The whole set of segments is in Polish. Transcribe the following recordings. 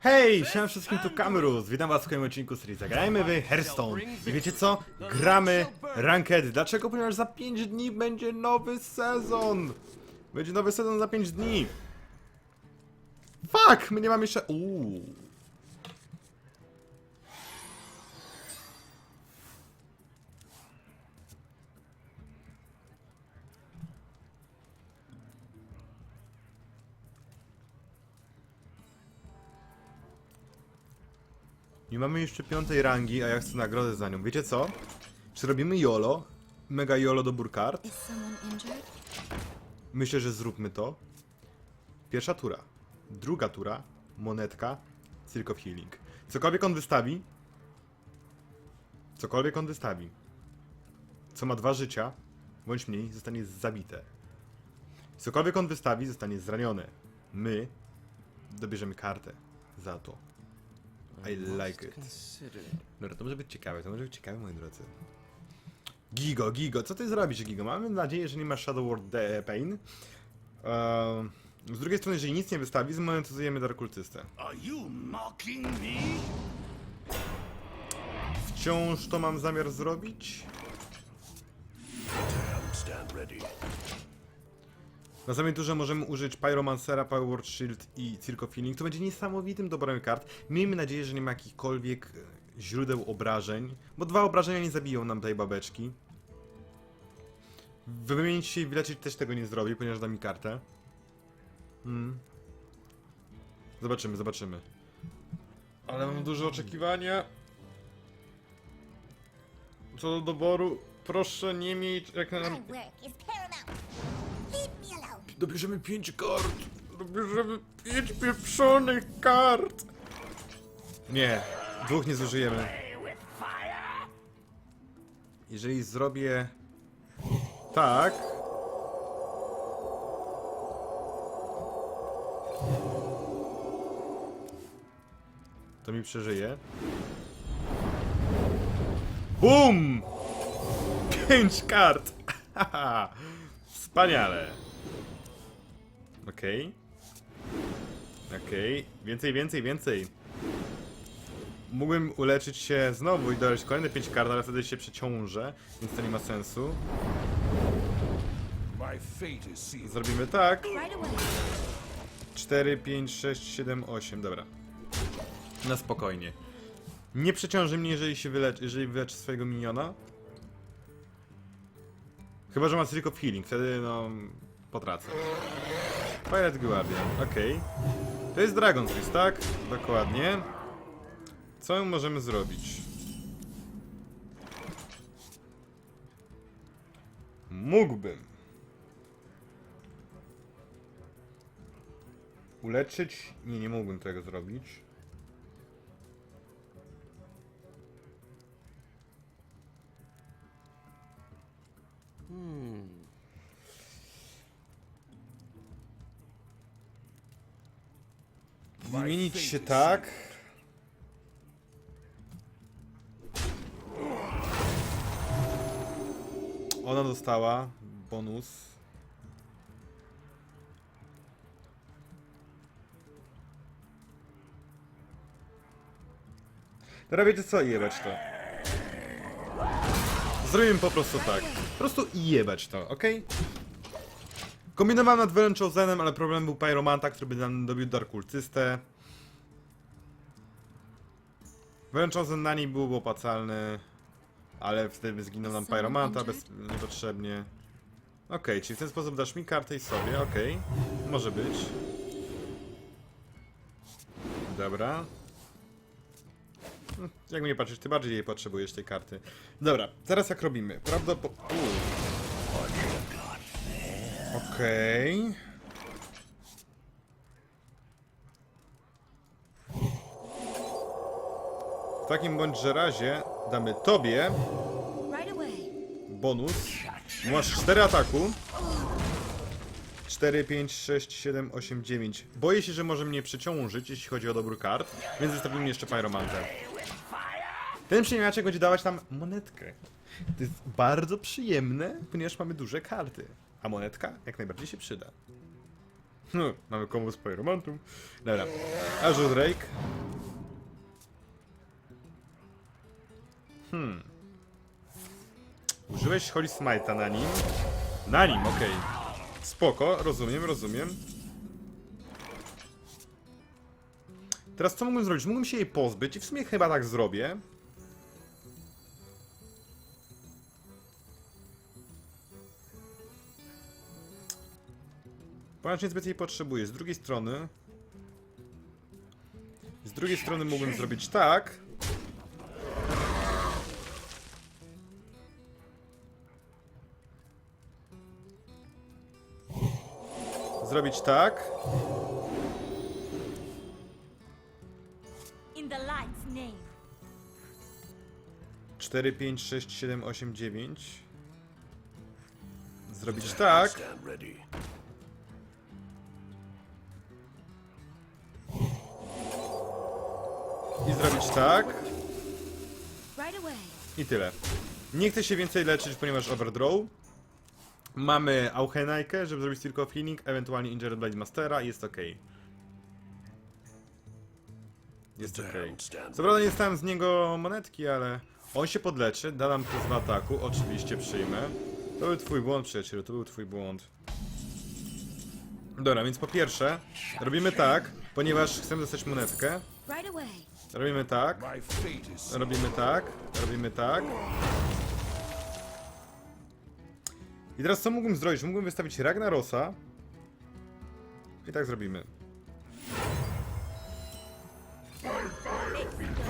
Hej, siema wszystkim, tu Kamerus, witam was w kolejnym odcinku serii Zagrajmy w Hearthstone I wiecie co? Gramy Ranked, dlaczego? Ponieważ za 5 dni będzie nowy sezon Będzie nowy sezon za 5 dni Fuck, my nie mamy jeszcze... Uuu. Nie mamy jeszcze piątej rangi, a ja chcę nagrodę za nią. Wiecie co? Czy robimy YOLO? Mega YOLO do injured? Myślę, że zróbmy to. Pierwsza tura. Druga tura. Monetka. Circle of Healing. Cokolwiek on wystawi. Cokolwiek on wystawi. Co ma dwa życia, bądź mniej, zostanie zabite. Cokolwiek on wystawi, zostanie zranione. My dobierzemy kartę za to. I like it. Dobra, to może być ciekawe, to może być ciekawe, moi drodzy. Gigo, Gigo, co ty zrobisz, Gigo? Mamy nadzieję, że nie masz Shadow World De- Pain. Ehm, z drugiej strony, jeżeli nic nie wystawi, zmonetyzujemy Darkultystę. Are you mocking me? Wciąż to mam zamiar zrobić. Stand ready. Na samej turze możemy użyć Pyromancera, Power Shield i Circle of Healing. To będzie niesamowitym dobrem kart. Miejmy nadzieję, że nie ma jakichkolwiek e, źródeł obrażeń, bo dwa obrażenia nie zabiją nam tej babeczki. Wymienić się i wyleczyć też tego nie zrobi, ponieważ da mi kartę. Hmm. Zobaczymy, zobaczymy. Ale mam duże oczekiwania. Co do doboru, proszę nie mieć jak na... Dobierzemy 5 kart! Dobierzemy 5 pieprzonych kart! Nie, dwóch nie zużyjemy. Jeżeli zrobię tak. To mi przeżyje. BUM! 5 kart! Wspaniale! Okej. Okej. Więcej, więcej, więcej. Mógłbym uleczyć się znowu i dodać kolejne 5 kart, ale wtedy się przeciążę, więc to nie ma sensu. Zrobimy tak. Right away. 4, 5, 6, 7, 8, dobra. Na spokojnie. Nie przeciąży mnie, jeżeli się wyleczy, jeżeli wyleczy swojego miniona. Chyba, że ma tylko healing, wtedy no... potracę. Pirate Guardian, okej. To jest Dragon Fist, tak? Dokładnie. Co możemy zrobić? Mógłbym. Uleczyć? Nie, nie mógłbym tego zrobić. Zmienić się tak. Ona dostała bonus. Teraz wiecie co? Jebać to. Zrobimy po prostu tak. Po prostu jebać to, ok? Kombinowałem nad Velen Chosenem, ale problem był Pyromanta, który by nam dobił Darkultystę. Velen Chosen na niej byłby opłacalny, ale wtedy zginął nam Pyromanta bez, niepotrzebnie. Okej, czyli w ten sposób dasz mi kartę i sobie, okej. Może być. Dobra. Hmm, Jak nie patrzysz, ty bardziej jej potrzebujesz tej karty. Dobra, teraz jak robimy? Prawdopodobnie... Okej. W takim bądźże razie damy tobie bonus. Masz 4 ataku. 4, 5, 6, 7, 8, 9. Boję się, że może mnie przeciążyć, jeśli chodzi o dobór kart, więc zostawimy jeszcze Pyromantę. Ten przemiaczek będzie dawać nam monetkę. To jest bardzo przyjemne, ponieważ mamy duże karty. A monetka jak najbardziej się przyda. No, mamy komu z Pyromantum. Dobra. Azure Drake. Hmm. Użyłeś Holy Smite'a na nim? Na nim, okej. Spoko, rozumiem, rozumiem. Teraz co mógłbym zrobić? Mógłbym się jej pozbyć i w sumie chyba tak zrobię. Ponieważ niezbyt jej potrzebuję. Z drugiej strony... Z drugiej strony mógłbym zrobić tak... Zrobić tak... In the light's name. 4, 5, 6, 7, 8, 9. Zrobić tak. Tak. I tyle. Nie chcę się więcej leczyć, ponieważ overdraw. Mamy Auchenajkę, żeby zrobić tylko healing, ewentualnie Injured Blade Mastera i jest ok. Jest ok. Co prawda nie dostałem z niego monetki, ale on się podleczy, da nam plus w ataku, oczywiście przyjmę. To był twój błąd, przyjacielu, to był twój błąd. Dobra, więc po pierwsze, robimy tak, ponieważ chcemy dostać monetkę. Robimy tak. Robimy tak, robimy tak. I teraz co mógłbym zrobić? Mógłbym wystawić Ragnarosa. I tak zrobimy.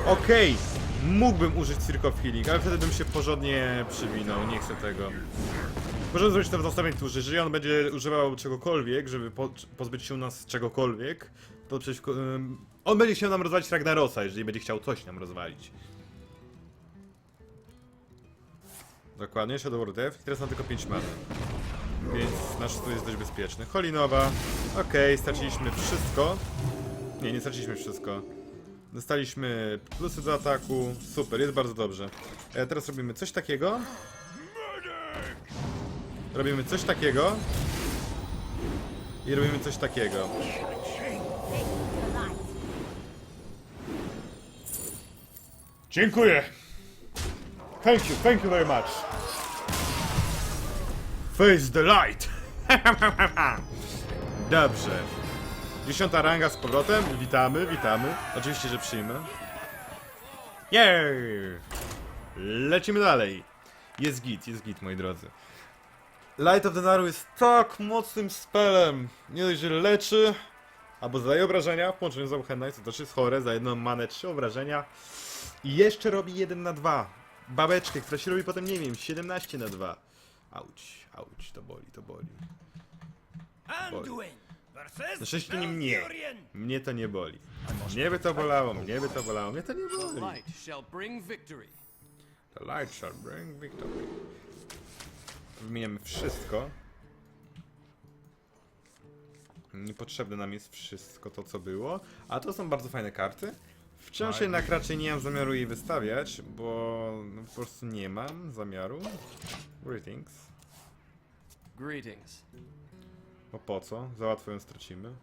Okej, mógłbym użyć Circle Healing, ale wtedy bym się porządnie przywinął, nie chcę tego. Możemy zrobić to w następnej turze. Jeżeli on będzie używał czegokolwiek, żeby po, pozbyć się nas czegokolwiek, to przeciwko... on będzie chciał nam rozwalić Ragnarosa, jeżeli będzie chciał coś nam rozwalić. Dokładnie, Shadow War Death teraz mam tylko 5 many. Więc nasz stół jest dość bezpieczny. Holinowa, okej, straciliśmy wszystko. Nie, nie straciliśmy wszystko. Dostaliśmy plusy do ataku, super, jest bardzo dobrze. E, teraz robimy coś takiego. Robimy coś takiego. I robimy coś takiego. Dziękuję. Thank you, thank you very much. Face the light. Dobrze. Dziesiąta ranga z powrotem. Witamy, witamy. Oczywiście, że przyjmę. Jej! Lecimy dalej. Jest git, jest git, moi drodzy. Light of the Naru jest tak mocnym spelem. Nie dość, że leczy, albo zadaje obrażenia w połączeniu z Auchenite, co też jest chore, za jedną manę trzy obrażenia. I jeszcze robi 1 na 2. Babeczkę, która się robi potem, nie wiem, 17 na 2. Auć, auć, to boli, to boli. Versus Na szczęście nie mnie. Mnie to nie boli. Mnie by to bolało, mnie by to bolało, mnie to nie boli. Light shall bring victory. The light shall bring victory. Wymieniamy wszystko. Niepotrzebne nam jest wszystko to, co było. A to są bardzo fajne karty. Wciąż jednak raczej nie mam zamiaru jej wystawiać, bo no, po prostu nie mam zamiaru. Greetings. Greetings. Bo po co? Za łatwo ją stracimy.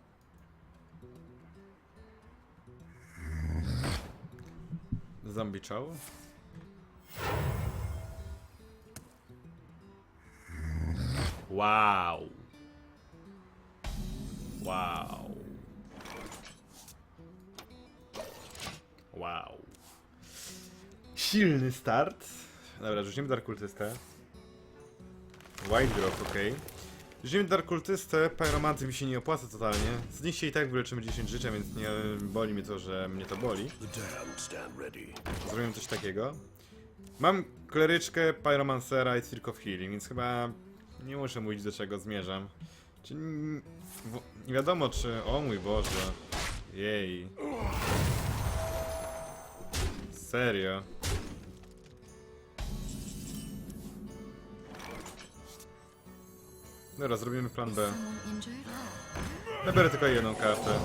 Zombie. Wow. Wow. Wow. Silny start. Dobra, rzucimy Dark Kultystę. White Drop, ok. Rzucimy Dark Kultystę, Pyromanty mi się nie opłaca totalnie. Z nich się i tak wyleczymy 10 życia, więc nie boli mnie to, że mnie to boli. Zrobimy coś takiego. Mam kleryczkę, Pyromancera i Circle of Healing, więc chyba nie muszę mówić do czego zmierzam. Czy nie wiadomo czy... O mój Boże. Jej. Serio. Dobra, zrobimy plan B. Nabiorę tylko jedną kartę.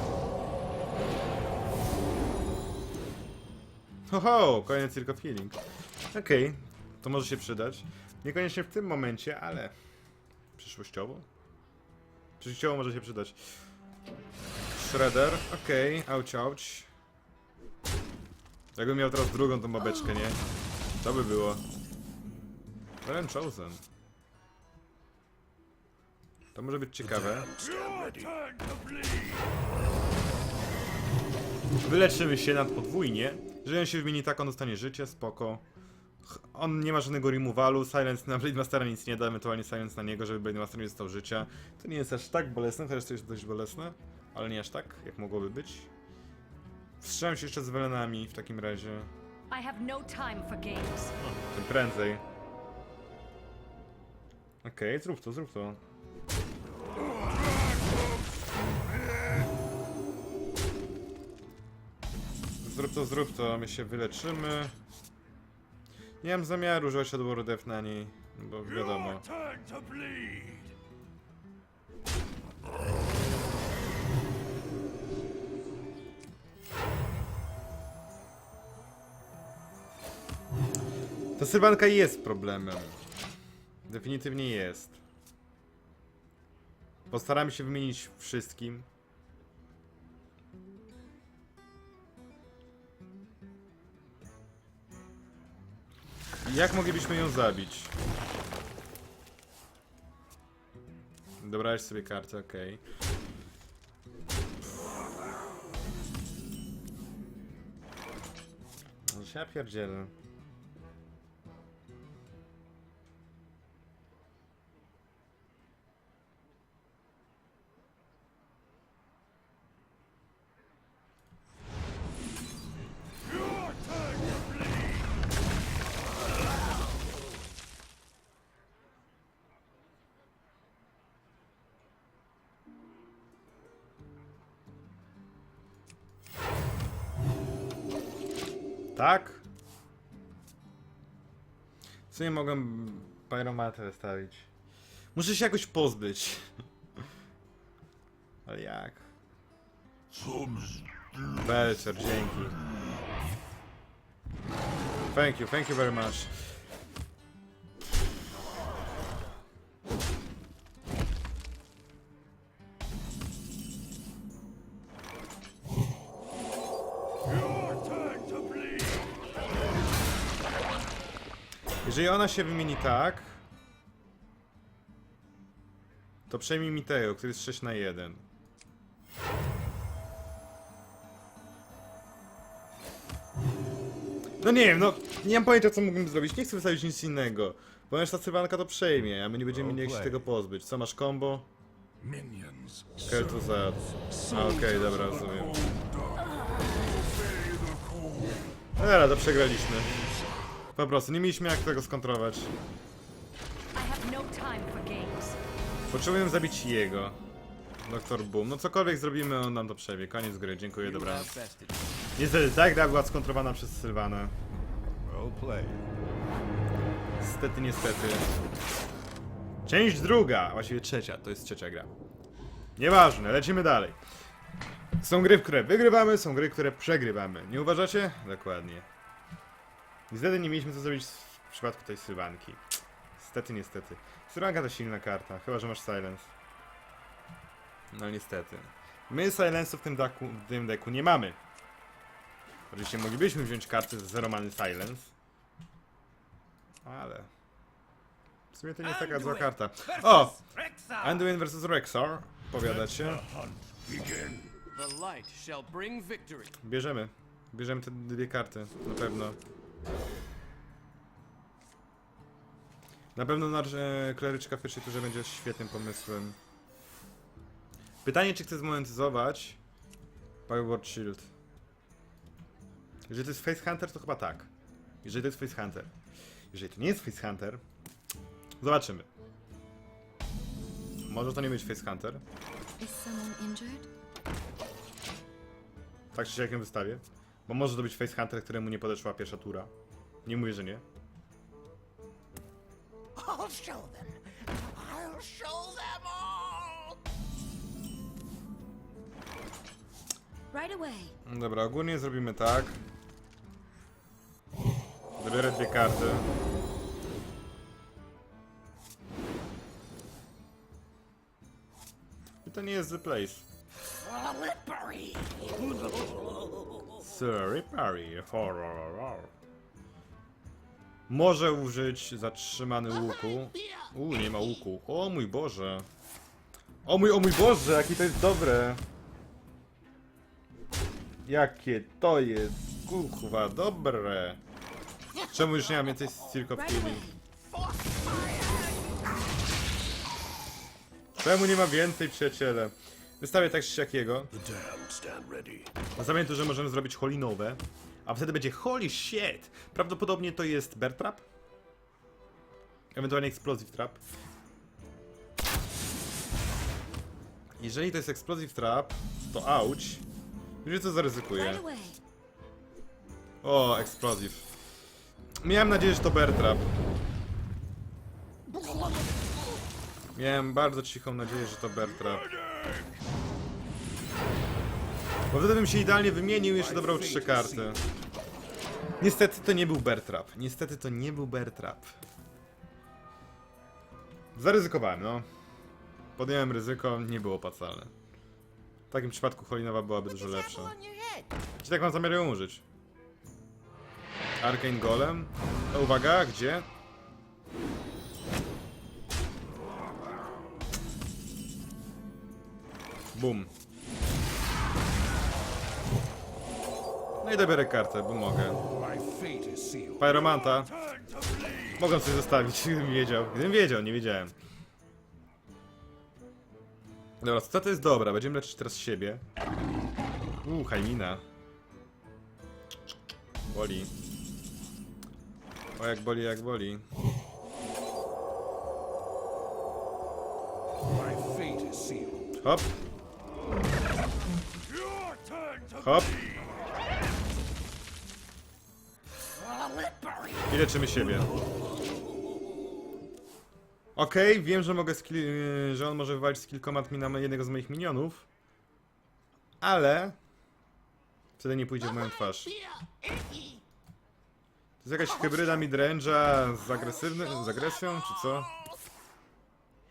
Ho, kolejny Circle of Healing. Okej, to może się przydać. Niekoniecznie w tym momencie, ale przyszłościowo. Przyszłościowo może się przydać. Shredder, okej, auć, auć. Jakbym miał teraz drugą tą babeczkę, nie? To by było. Ren Chosen. To może być ciekawe. Wyleczymy się nad podwójnie. Jeżeli on się wymieni tak, on dostanie życie, spoko. On nie ma żadnego removalu, Silence na Blade Mastera nic nie da, ewentualnie Silence na niego, żeby Blade Master nie dostał życia. To nie jest aż tak bolesne, chociaż to jest dość bolesne, ale nie aż tak, jak mogłoby być. Wstrzymam się jeszcze z Welenami w takim razie. I have no time for games. Tym prędzej. Okej, zrób to, zrób to. Zrób to, zrób to, my się wyleczymy. Nie mam zamiaru używać Shadow Death na niej, bo wiadomo. Turn to bleed. Ta sylwanka jest problemem. Definitywnie jest. Postaramy się wymienić wszystkim. Jak moglibyśmy ją zabić? Dobrałeś sobie kartę, okej. Się ja pierdzielę. Tak? W sumie mogę pyromatę wystawić. Muszę się jakoś pozbyć. Ale jak? Belcher, dzięki. Thank you, thank you very much. Jeżeli ona się wymieni tak, to przejmij mi tego, który jest 6 na 1. No nie wiem, no nie mam pojęcia co mógłbym zrobić, nie chcę wystawić nic innego. Ponieważ ta cywanka to przejmie, a my nie będziemy mieli jak się tego pozbyć. Co masz combo? Minions. Kel'Thuzad. A okej, dobra, rozumiem. No dobra, to przegraliśmy. Po prostu, nie mieliśmy jak tego skontrować. No. Potrzebuję zabić jego. Doktor Boom. No cokolwiek zrobimy, on nam to przewie. Koniec gry, dziękuję, outbested. Niestety, tak gra była skontrowana przez played. Niestety, niestety. Część druga, właściwie trzecia, to jest trzecia gra. Nieważne, lecimy dalej. Są gry, w które wygrywamy, są gry, które przegrywamy. Nie uważacie? Dokładnie. Niestety nie mieliśmy co zrobić w przypadku tej Sylwanki. Niestety, niestety. Sylwanka to silna karta, chyba że masz Silence. No niestety. My Silence'u w tym, daku, w tym deku nie mamy. Oczywiście moglibyśmy wziąć kartę z Zero Many Silence. Ale... W sumie to nie jest taka zła karta. O! Anduin vs Rexar. Powiadacie? Bierzemy. Bierzemy te dwie karty, na pewno. Na pewno na e, kleryczka w pierwszej turze będzie świetnym pomysłem. Pytanie, czy chcę zmonetyzować Powerword Shield. Jeżeli to jest Face Hunter, to chyba tak. Jeżeli to jest Face Hunter. Jeżeli to nie jest Face Hunter, zobaczymy. Może to nie być Face Hunter. Tak czy siak ją wystawię. Bo może to być Face Hunter, któremu nie podeszła pierwsza tura. Nie mówię, że nie. I'll show them. I'll show them all. Right away. Dobra, ogólnie zrobimy tak. Dobiorę dwie karty. I to nie jest The Place. Slippery. Sorry, parry. Może użyć zatrzymany łuku. U, nie ma łuku. O mój Boże. O mój, o mój Boże, jakie to jest dobre. Jakie to jest, kurwa, dobre. Czemu już nie mam więcej Circle? Czemu nie ma więcej, przyjaciele? Wystawię tak czy siakiego. Ready. Zamiast to, że możemy zrobić holinowe, a wtedy będzie holy shit! Prawdopodobnie to jest bear trap? Ewentualnie explosive trap. Jeżeli to jest explosive trap, to ouch. Wiecie co zaryzykuję? O, explosive. Miałem nadzieję, że to bear trap. Miałem bardzo cichą nadzieję, że to bear trap. Bo wtedy bym się idealnie wymienił jeszcze dobrał trzy karty. Niestety to nie był bear trap. Niestety to nie był bear trap. Zaryzykowałem, no. Podjąłem ryzyko, nie było opłacalne. W takim przypadku Holinowa byłaby dużo lepsza. Czy tak mam zamiar ją użyć? Arcane Golem? To uwaga, gdzie? Bum. No i dobiorę kartę, bo mogę. Pyromanta. Mogę sobie zostawić, gdybym wiedział. Gdybym wiedział, nie wiedziałem. Dobra, co to jest dobra? Będziemy leczyć teraz siebie. Uuu, Hajmina. Boli. O, jak boli, jak boli. Hop, hop. I leczymy siebie. Okej, wiem, że mogę yy, że on może wywalić command mi na jednego z moich minionów. Ale... Wtedy nie pójdzie w moją twarz. To jest jakaś hybryda midrange'a z agresywny, z agresją, czy co?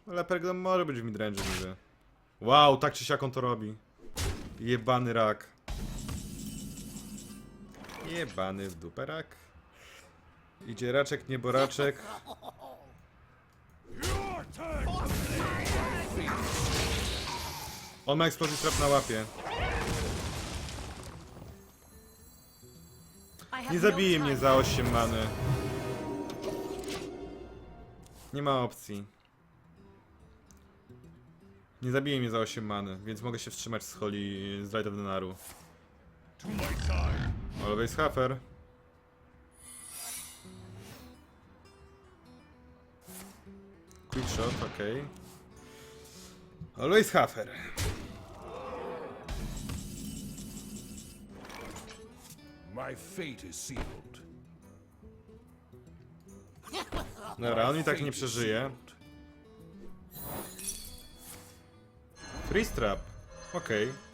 Lepergdon może być w midrange'u. Wow, tak czy siak on to robi. Jebany rak. Jebany w dupę rak. Idzie raczek, nieboraczek. On ma explosive trap na łapie. Nie zabije mnie za 8 many. Nie ma opcji. Nie zabije mnie za 8 many, więc mogę się wstrzymać z Holly z Light of the Always Hafer. Quick shot, okej. Always Hafer. My fate is sealed. Dobra, on i tak nie przeżyje. Freeze Trap. Okej.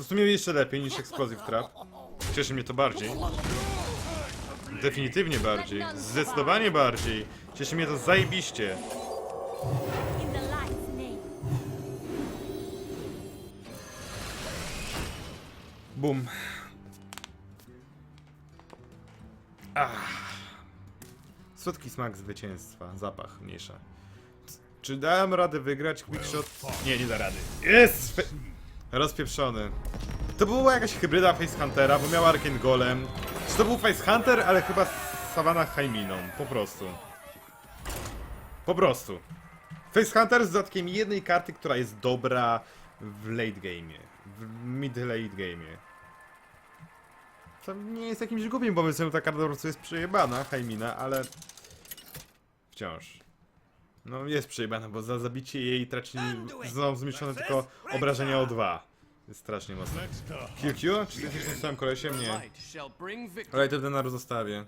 To w sumie jeszcze lepiej niż Explosive Trap. Cieszy mnie to bardziej. Definitywnie bardziej. Zdecydowanie bardziej. Cieszy mnie to zajebiście. Bum. Ach. Słodki smak zwycięstwa. Zapach mniejsza. Czy dałem radę wygrać quickshot? Nie, nie da rady. Jest! Rozpieprzony. To była jakaś hybryda Facehuntera, bo miała Arcane Golem. Czy to był Facehunter, ale chyba z Savannah Haiminą. Po prostu. Po prostu. Facehunter z dodatkiem jednej karty, która jest dobra w late game'ie. W mid-late game'ie. To nie jest jakimś głupim pomysłem, ta karta po prostu jest przejebana, Haimina, ale... Wciąż. No jest przejebana, bo za zabicie jej traci znowu zmniejszone tylko obrażenia o dwa. Jest strasznie to QQ? Czy ty jesteś tym samym kolesiem? Nie. Light of the Naru zostawię.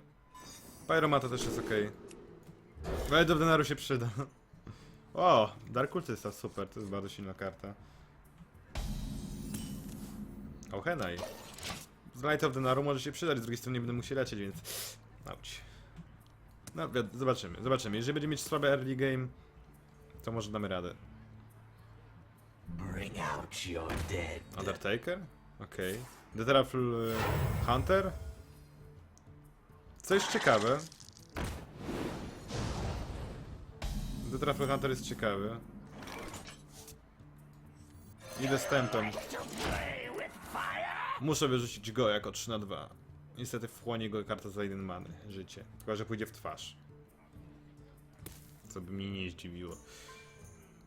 Pyromata też jest okej. Light of the Naru się przyda. O, Dark Cultista, super, to jest bardzo silna karta. O, Henai. Z Light of the Naru może się przydać, z drugiej strony nie będę musiał lecieć, więc... Auć. No, zobaczymy, zobaczymy. Jeżeli będzie mieć słaby early game, to może damy radę. Bring out your dead. Undertaker? Okej. The Terrafl y, Hunter? Co jest ciekawe. The Terrafl Hunter jest ciekawy. Idę z tempem. Muszę wyrzucić go jako 3 na 2. Niestety wchłonie go karta za 1 many. Życie. Chyba, że pójdzie w twarz. Co by mnie nie zdziwiło.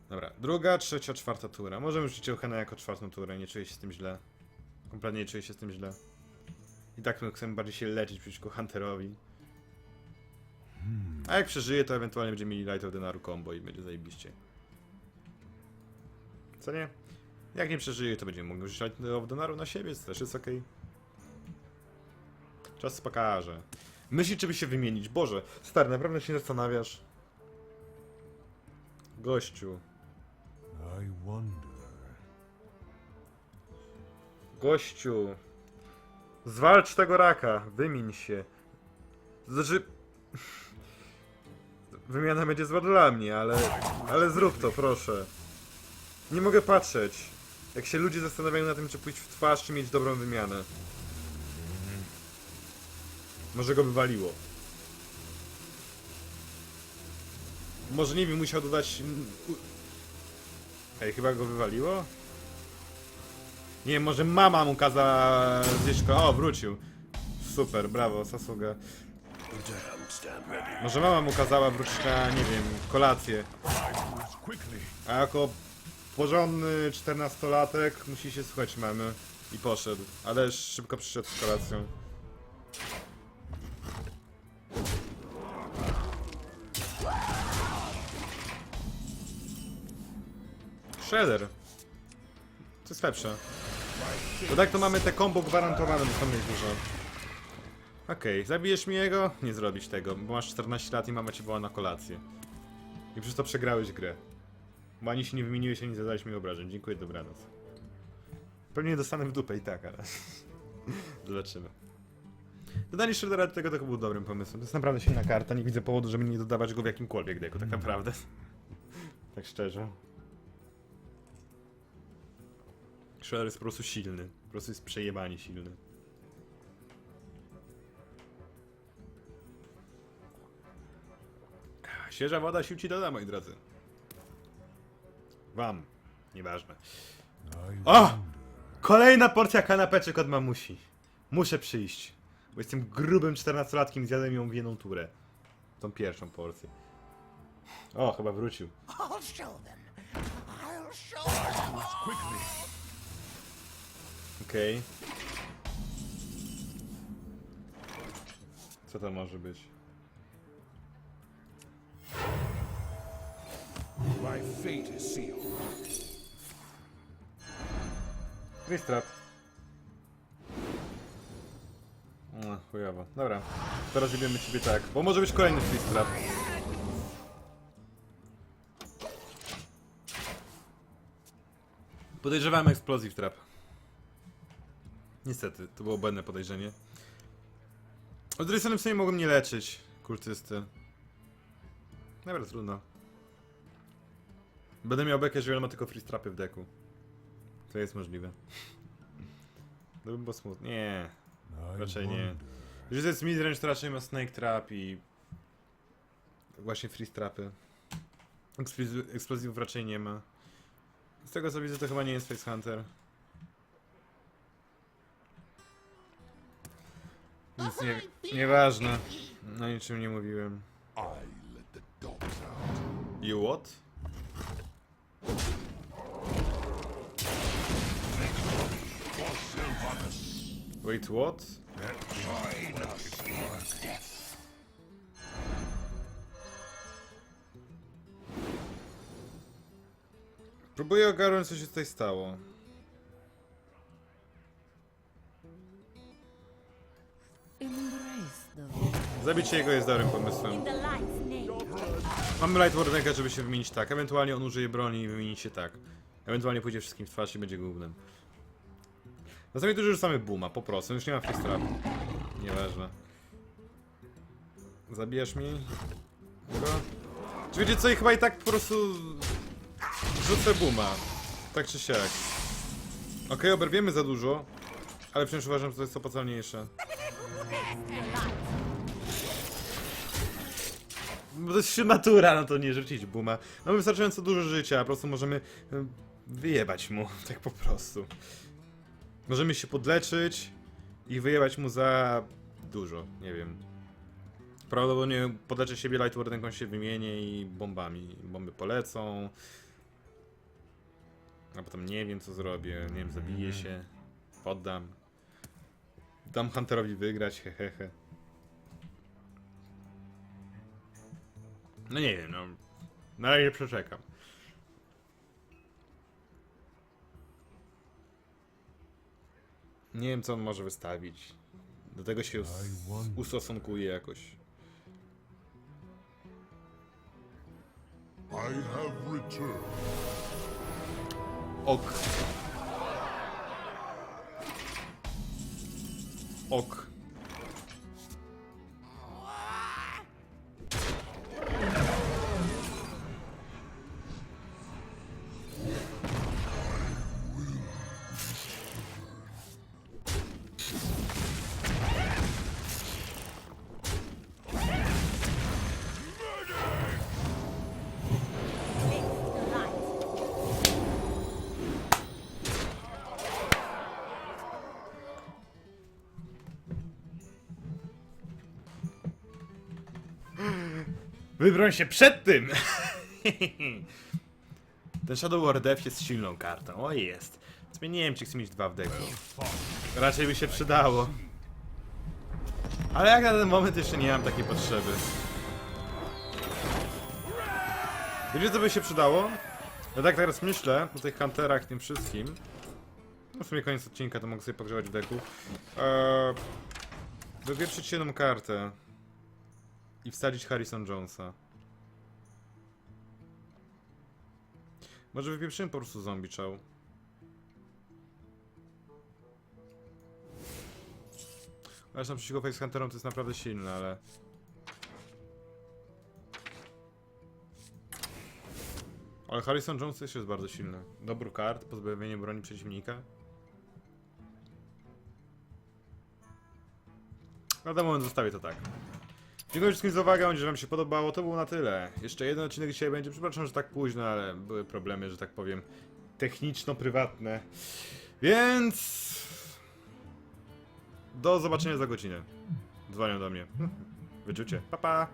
Dobra, druga, trzecia, czwarta tura. Możemy rzucić Euchena jako czwartą turę, nie czuję się z tym źle. Kompletnie nie czuję się z tym źle. I tak my chcemy bardziej się leczyć przeciwko Hunterowi. A jak przeżyje, to ewentualnie będziemy mieli Light of the combo i będzie zajebiście. Co nie? Jak nie przeżyje, to będziemy mogli użyć Light of the na siebie, to też jest okej. Czas pokaże. Myśli, czy by się wymienić. Boże, stary, naprawdę się zastanawiasz? Gościu. Gościu. Zwalcz tego raka. Wymień się. Znaczy... Wymiana będzie zła dla mnie, ale... Ale zrób to, proszę. Nie mogę patrzeć. Jak się ludzie zastanawiają na tym, czy pójść w twarz, czy mieć dobrą wymianę. Może go wywaliło. Może nie wiem, musiał dodać... Ej, chyba go wywaliło? Nie, może mama mu kazała zjeść O, wrócił. Super, brawo, ready. Może mama mu kazała wrócić na, nie wiem, kolację. A jako porządny czternastolatek musi się słuchać mamy. I poszedł. Ale szybko przyszedł z kolacją. Shredder. Co jest lepsze? To tak to mamy te combo gwarantowane, bo tam jest dużo. Okej, zabijesz mi jego? Nie zrobisz tego, bo masz 14 lat i mama cię woła na kolację. I przez to przegrałeś grę. Bo ani się nie wymieniłeś, ani nie zadałeś mi obrażeń. Dziękuję, dobranoc. Pewnie dostanę w dupę i tak, ale... Zobaczymy. Dodanie Shreddera do tego to był dobrym pomysłem. To jest naprawdę silna karta, nie widzę powodu, żeby nie dodawać go w jakimkolwiek deku, tak naprawdę. tak szczerze. Shredder jest po prostu silny. Po prostu jest przejebanie silny. Świeża woda sił ci doda, moi drodzy. Wam. Nieważne. O! Kolejna porcja kanapeczek od mamusi. Muszę przyjść. Bo jestem grubym 14-latkiem i zjadłem ją w jedną turę. Tą pierwszą porcję. O, chyba wrócił. I'll show them. I'll show them. quickly. Okej. Co to może być? My fate is sealed. Tristrap. No, chujowo. Dobra. Teraz robimy ciebie tak, bo może być kolejny Tristrap. Podejrzewałem Explosive Trap. Niestety, to było błędne podejrzenie. Od drugiej strony w sumie mogłem nie leczyć kultysty. Dobra, trudno. Będę miał bekę, że ma tylko free strapy w deku. To jest możliwe. To by było smutne. Nie, I raczej nie. Jeżeli to jest midrange, to raczej ma snake trap i... Właśnie free strapy. Eksplozywów raczej nie ma. Z tego co widzę, to chyba nie jest Face Hunter. Nic nie... Nieważne. No niczym nie mówiłem. You what? Wait, what? Próbuję ogarnąć, co się tutaj stało. Zabicie jego jest dobrym pomysłem. Mamy Light Warnega, żeby się wymienić tak. Ewentualnie on użyje broni i wymieni się tak. Ewentualnie pójdzie wszystkim w twarz i będzie głównym. Następnie już rzucamy Booma, po prostu. Już nie ma free strap. Nieważne. Zabijasz mi? Go? Czy wiecie co? I chyba i tak po prostu... Rzucę Booma. Tak czy siak. Okej, oberwiemy za dużo, ale wciąż uważam, że to jest opłacalniejsze. Bo to jest się natura, no to nie rzucić buma. Mamy wystarczająco dużo życia, po prostu możemy em, wyjebać mu, tak po prostu. Możemy się podleczyć i wyjebać mu za dużo, nie wiem. Prawdopodobnie podleczę siebie Light Wardenką się wymienię i bombami. Bomby polecą. A potem nie wiem co zrobię, nie wiem, zabiję się, poddam. Dam Hunterowi wygrać, hehehe. No nie wiem, no. Na razie przeczekam. Nie wiem co on może wystawić. Do tego się us- ustosunkuję jakoś. I have returned. Ok. Ok. Wybroń się przed tym! Ten Shadow War Death jest silną kartą, o jest. Zmieniłem, czy chcę mieć dwa w deku. Raczej by się przydało. Ale jak na ten moment jeszcze nie mam takiej potrzeby. Wiecie co by się przydało? Ja tak teraz myślę o tych hunterach, tym wszystkim. No w sumie koniec odcinka, to mogę sobie pogrzewać w deku. Eee, wywieprzyć jedną kartę i wsadzić Harrison Jonesa. Może wypieprzymy po prostu zombie chow. Zresztą przeciwko Face Hunterom to jest naprawdę silne, ale... Ale Harrison Jones też jest bardzo silny. Dobry kart, pozbawienie broni przeciwnika. Na ten moment zostawię to tak. Dziękuję wszystkim za uwagę, mam nadzieję, że wam się podobało. To było na tyle. Jeszcze jeden odcinek dzisiaj będzie. Przepraszam, że tak późno, ale były problemy, że tak powiem, techniczno-prywatne. Więc... Do zobaczenia za godzinę. Dzwonią do mnie. Wyczucie. Pa, pa.